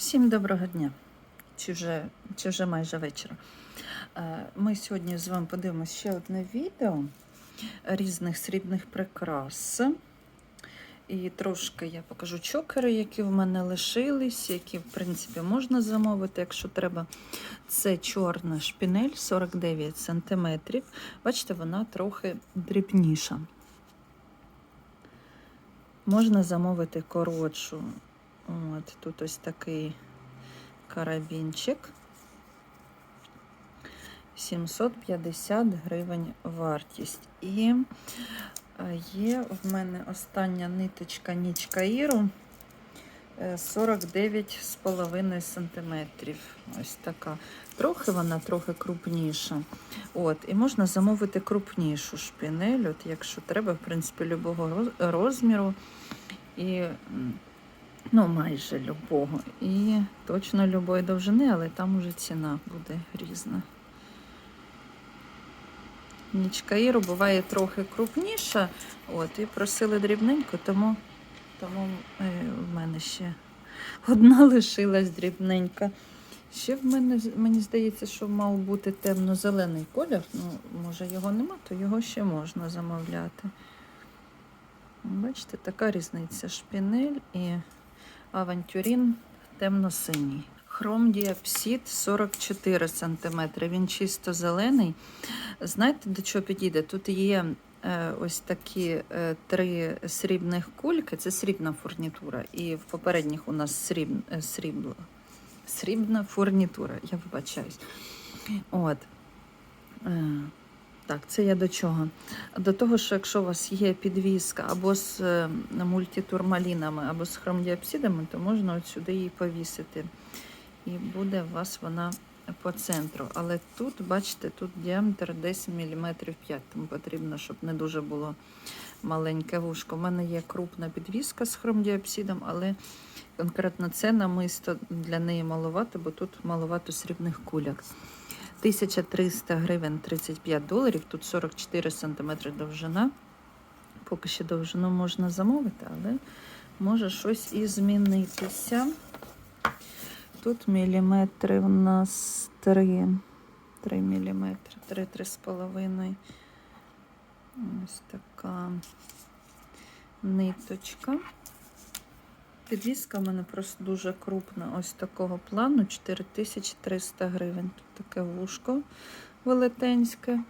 Всім доброго дня, чи вже, чи вже майже вечора. Е, Ми сьогодні з вами подивимося ще одне відео різних срібних прикрас. І трошки я покажу чокери, які в мене лишились, які, в принципі, можна замовити, якщо треба. Це чорна шпінель 49 см. Бачите, вона трохи дрібніша. Можна замовити коротшу. От, тут ось такий карабінчик. 750 гривень вартість. І е, є в мене остання ниточка Ніч Каїру 49,5 см. Ось така. Трохи вона трохи крупніша. От, І можна замовити крупнішу шпінель, от, якщо треба, в принципі, любого розміру. І ну, майже любого. І точно любої довжини, але там уже ціна буде різна. Нічка Іру буває трохи крупніша. От, і просили дрібненько, тому, тому е, в мене ще одна лишилась дрібненька. Ще в мене, мені здається, що мав бути темно-зелений колір. Ну, може його нема, то його ще можна замовляти. Бачите, така різниця. Шпінель і авантюрін темно-синій. Хром діапсид 44 см. Він чисто зелений. Знаєте, до чого підійде? Тут є е, ось такі е, три срібних кульки, це срібна фурнітура. І в попередніх у нас сріб, е, срібло, срібна фурнітура, я вибачаюсь. От. Е, так, це я до чого? До того, що якщо у вас є підвіска або з е, мультитурмалінами, або з хромдіапсидами, то можна от сюди її повісити. І буде у вас вона по центру. Але тут, бачите, тут діаметр десь мм 5, тому потрібно, щоб не дуже було маленьке вушко. У мене є крупна підвіска з хромдіапсидом, але конкретно це намисто для неї маловато, бо тут маловато срібних куляк. 1300 гривень 35 доларів, тут 44 см довжина. Поки що довжину можна замовити, але може щось і змінитися. Тут міліметри у нас 3, 3 міліметри, 3-3,5. Ось така ниточка. Підвіска в мене просто дуже крупна, ось такого плану, 4300 гривень. Тут таке вушко велетенське.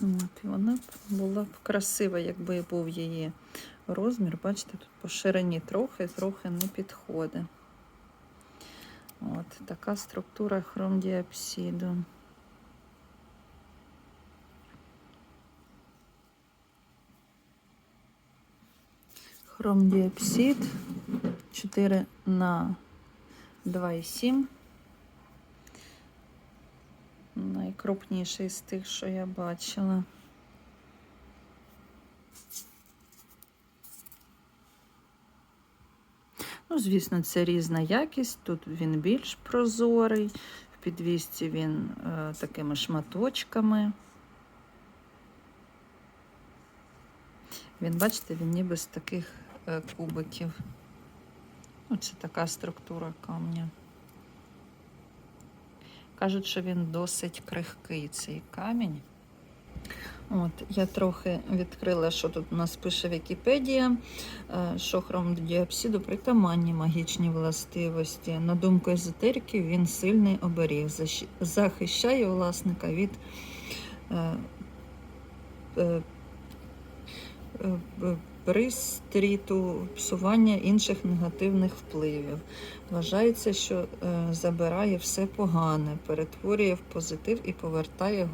От, і вона була б красива, якби був її розмір. Бачите, тут по ширині трохи, трохи не підходить. От така структура хромдіапсиду. Хромдіапсид 4 на 2,7. Найкрупніший з тих, що я бачила. Ну, звісно, це різна якість. Тут він більш прозорий, в підвісці він е, такими шматочками. Він, бачите, він ніби з таких кубиків. Ну, це така структура камня. Кажуть, що він досить крихкий цей камінь. От, я трохи відкрила, що тут у нас пише Вікіпедія, е, що хром діапсиду притаманні магічні властивості. На думку езотериків, він сильний оберіг, захищає власника від пристріту, псування інших негативних впливів. Вважається, що е, забирає все погане, перетворює в позитив і повертає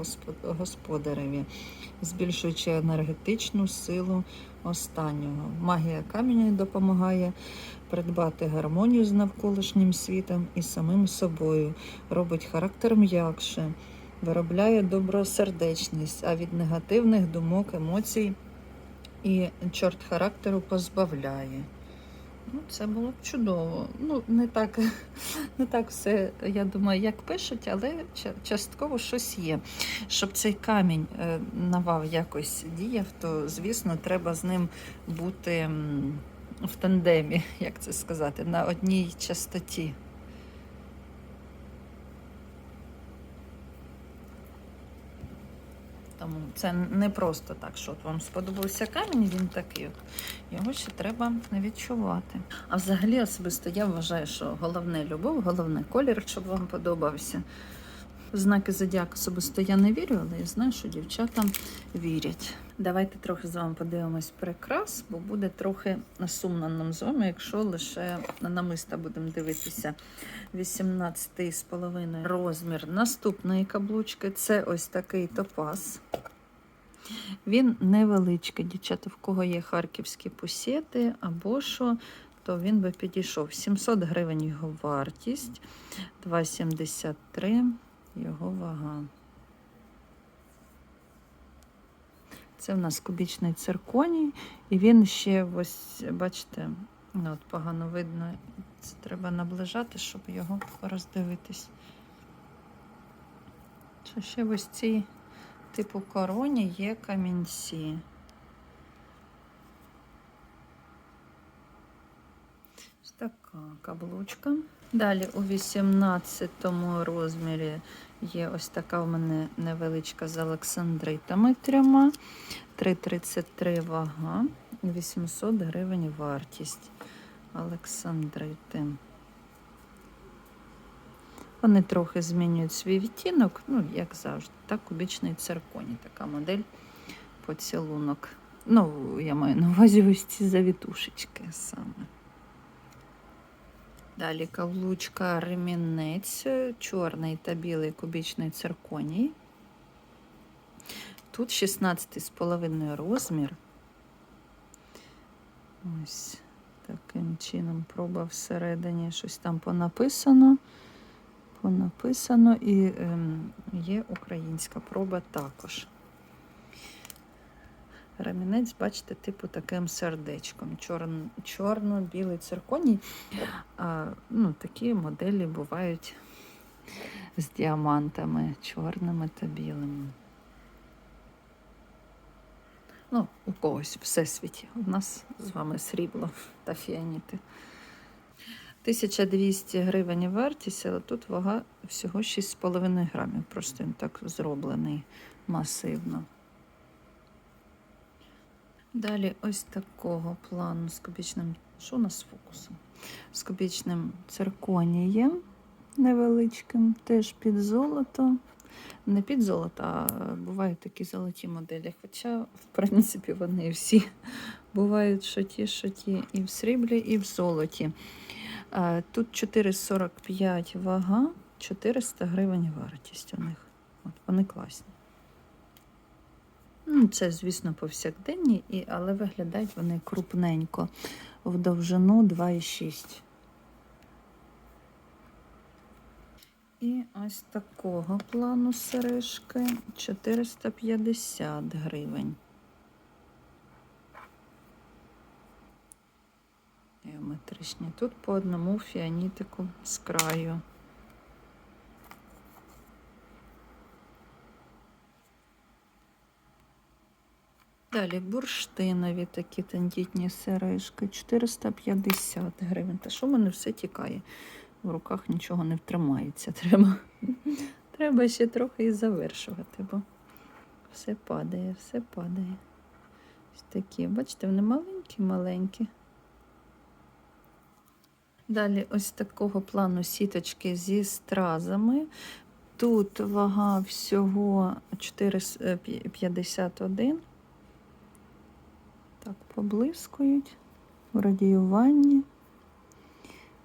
господареві, збільшуючи енергетичну силу останнього. Магія каменя допомагає придбати гармонію з навколишнім світом і самим собою, робить характер м'якше, виробляє добросердечність, а від негативних думок, емоцій і чорт характеру позбавляє. Ну, це було б чудово. Ну, не так, не так все, я думаю, як пишуть, але частково щось є. Щоб цей камінь е, на вав якось діяв, то, звісно, треба з ним бути в тандемі, як це сказати, на одній частоті. Тому це не просто так, що от вам сподобався камінь, він такий. От. Його ще треба відчувати. А взагалі особисто я вважаю, що головне любов, головне колір, щоб вам подобався. Знаки зодіаку особисто я не вірю, але я знаю, що дівчата вірять. Давайте трохи з вами подивимось прикрас, бо буде трохи сумно нам з вами, якщо лише на намиста будемо дивитися 18,5 розмір наступної каблучки. Це ось такий топаз. Він невеличкий, дівчата, в кого є харківські пусети або що, то він би підійшов. 700 гривень його вартість, 2,73 його вага. Це в нас кубічний цирконій, і він ще ось, бачите, ну, от погано видно. Це треба наближати, щоб його роздивитись. Що ще ось цій типу короні є камінці. Ось така каблучка. Далі у 18 розмірі є ось така у мене невеличка з Олександритами трьома. 3,33 вага, 800 гривень вартість. Олександрити. Вони трохи змінюють свій відтінок, ну, як завжди, так, кубічний цирконі, така модель поцілунок. Ну, я маю на увазі ось ці завітушечки саме. Далі каблучка ремінець, чорний та білий кубічний цирконій. Тут 16,5 розмір. Ось таким чином проба всередині щось там понаписано. Понаписано і ем, є українська проба також. Ремінець, бачите, типу таким сердечком. Чорно-білий цирконій. А, ну, Такі моделі бувають з діамантами чорними та білими. Ну, у когось всесвіті. У нас з вами срібло та фіаніти. 1200 гривень вартість, але тут вага всього 6,5 грамів. Просто він так зроблений масивно. Далі ось такого плану з кубічним, що у нас з фокусом? З кубічним цирконієм невеличким, теж під золото. Не під золото, а бувають такі золоті моделі. Хоча, в принципі, вони всі бувають що ті, що ті і в сріблі, і в золоті. Тут 4,45 вага, 400 гривень вартість у них. От Вони класні. Ну, Це, звісно, повсякденні, і, але виглядають вони крупненько в довжину 2,6. І ось такого плану сережки 450 гривень. Геометричні. Тут по одному фіанітику з краю. Далі бурштинові такі тендітні сережки 450 гривень. Та що в мене все тікає? В руках нічого не втримається. Треба треба ще трохи і завершувати, бо все падає, все падає. Ось такі, бачите, вони маленькі-маленькі. Далі ось такого плану сіточки зі стразами. Тут вага всього 451. Так, поблискують у радіюванні.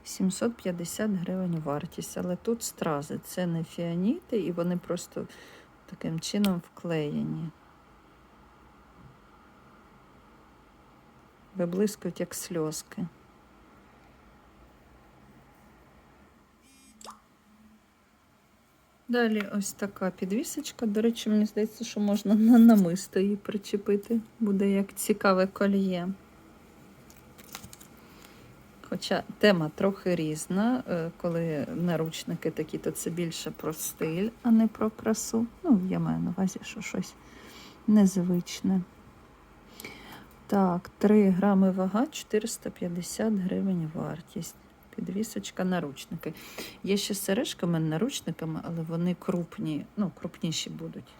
750 гривень вартість. Але тут стрази. Це не фіаніти, і вони просто таким чином вклеєні. Виблискують як сльозки. Далі ось така підвісочка. До речі, мені здається, що можна на намисто її причепити. Буде як цікаве кольє. Хоча тема трохи різна, е, коли наручники такі, то це більше про стиль, а не про красу. Ну, я маю на увазі, що щось незвичне. Так, 3 грами вага, 450 гривень вартість. Підвісочка наручники. Є ще з сережками наручниками, але вони крупні, ну, крупніші будуть.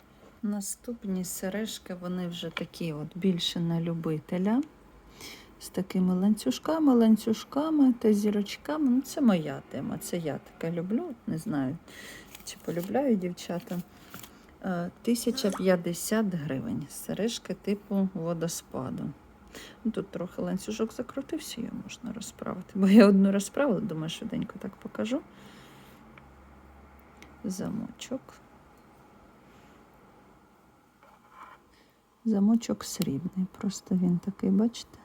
Наступні сережки, вони вже такі от більше на любителя. З такими ланцюжками, ланцюжками та зірочками. Ну, це моя тема. Це я таке люблю. Не знаю, чи полюбляю дівчата. Е, 1050 гривень. Сережки типу водоспаду. Ну, Тут трохи ланцюжок закрутився, його можна розправити. Бо я одну розправила, думаю, швиденько так покажу. Замочок. Замочок срібний. Просто він такий, бачите,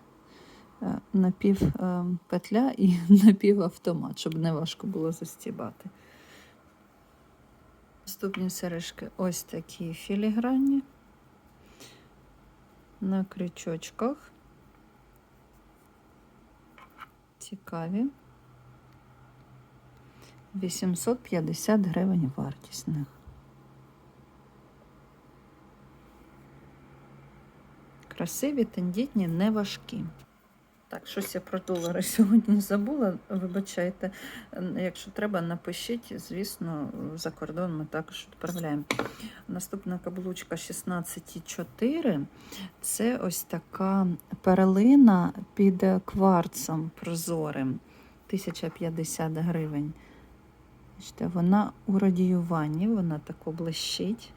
е, напів е, петля і напів автомат, щоб не важко було застібати. Наступні сережки ось такі філігранні на крючочках. Цікаві. 850 гривень вартісних. Красиві, тендітні, не важкі. Так, щось я про долари сьогодні забула. Вибачайте, якщо треба, напишіть. Звісно, за кордон ми також відправляємо. Наступна каблучка 16,4. Це ось така перлина під кварцем прозорим. 1050 гривень. Бачите, Вона у радіюванні, вона тако блищить.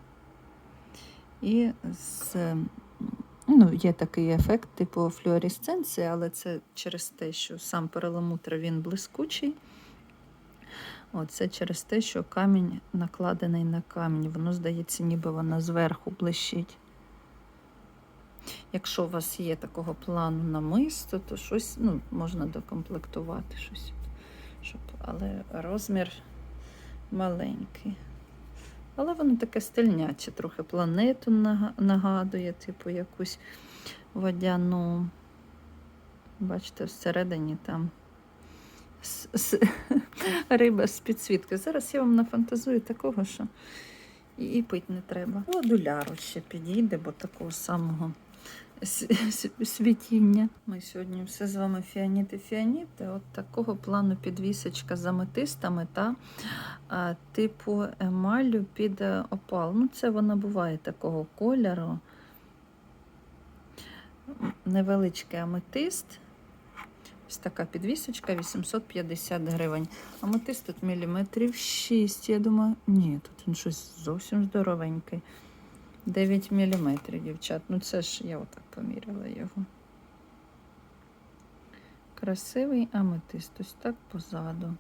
І з Ну, є такий ефект, типу флюоресценції, але це через те, що сам перламутр він блискучий. О, це через те, що камінь накладений на камінь. Воно здається, ніби вона зверху блищить. Якщо у вас є такого плану намисто, то щось ну, можна докомплектувати щось. Щоб, але розмір маленький. Але воно таке стильняче, трохи планету нагадує, типу якусь водяну. Бачите, всередині там риба з підсвітки. Зараз я вам нафантазую такого, що і, пить не треба. Одуляру ще підійде, бо такого самого світіння. Ми сьогодні все з вами фіаніти фіаніти. От такого плану підвісочка з аметистами та а, типу емалю під е, опал. Ну, це вона буває такого кольору. Невеличкий аметист. Ось така підвісочка 850 гривень. Аметист тут міліметрів 6, я думаю. Ні, тут він щось зовсім здоровенький. 9 мм, дівчат. Ну це ж я отак поміряла його. Красивий аметист, ось так позаду.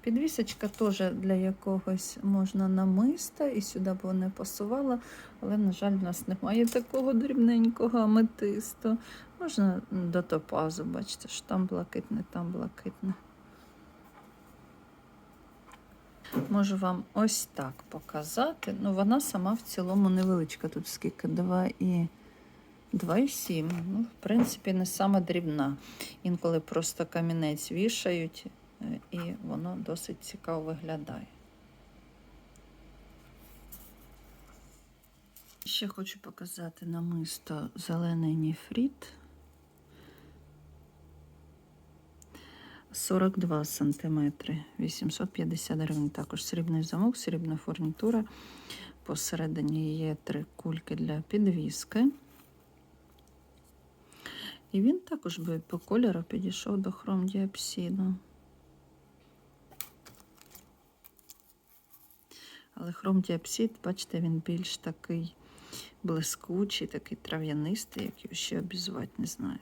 Підвісочка теж для якогось можна намиста, і сюди б вона пасувала, але, на жаль, в нас немає такого дрібненького аметисту. Можна до топазу, бачите, що там блакитне, там блакитне. Можу вам ось так показати. Ну, вона сама в цілому невеличка. Тут скільки 2 і 2,7. Ну, в принципі, не сама дрібна. Інколи просто камінець вішають, е, і воно досить цікаво виглядає. Ще хочу показати намисто зелений ніфріт. 42 сантиметри, 850 гривень. Також срібний замок, срібна фурнітура. Посередині є три кульки для підвіски. І він також би по кольору підійшов до хром діапсіду. Але хром діапсид, бачите, він більш такий блискучий, такий трав'янистий, як його ще обізвати, не знаю.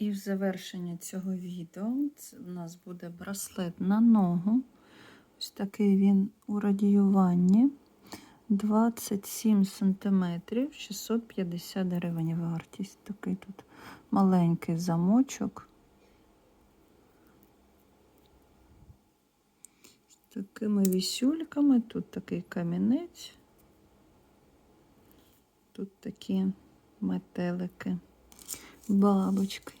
І в завершення цього відео це в нас буде браслет на ногу. Ось такий він у радіюванні. 27 см, 650 гривень вартість. Такий тут маленький замочок. З такими вісюльками. Тут такий камінець. Тут такі метелики, бабочки.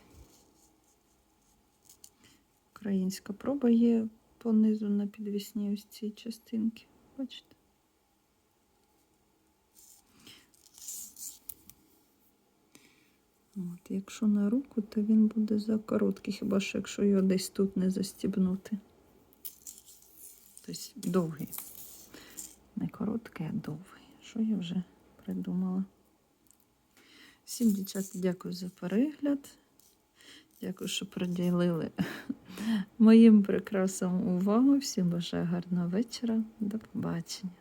Українська проба є понизу на підвісні ось ці частинки. Бачите? От, Якщо на руку, то він буде закороткий, хіба що якщо його десь тут не застібнути. Тобто довгий. Не короткий, а довгий. Що я вже придумала? Всім дівчата дякую за перегляд. Дякую, що приділили моїм прикрасам увагу. Всім бажаю гарного вечора. До побачення.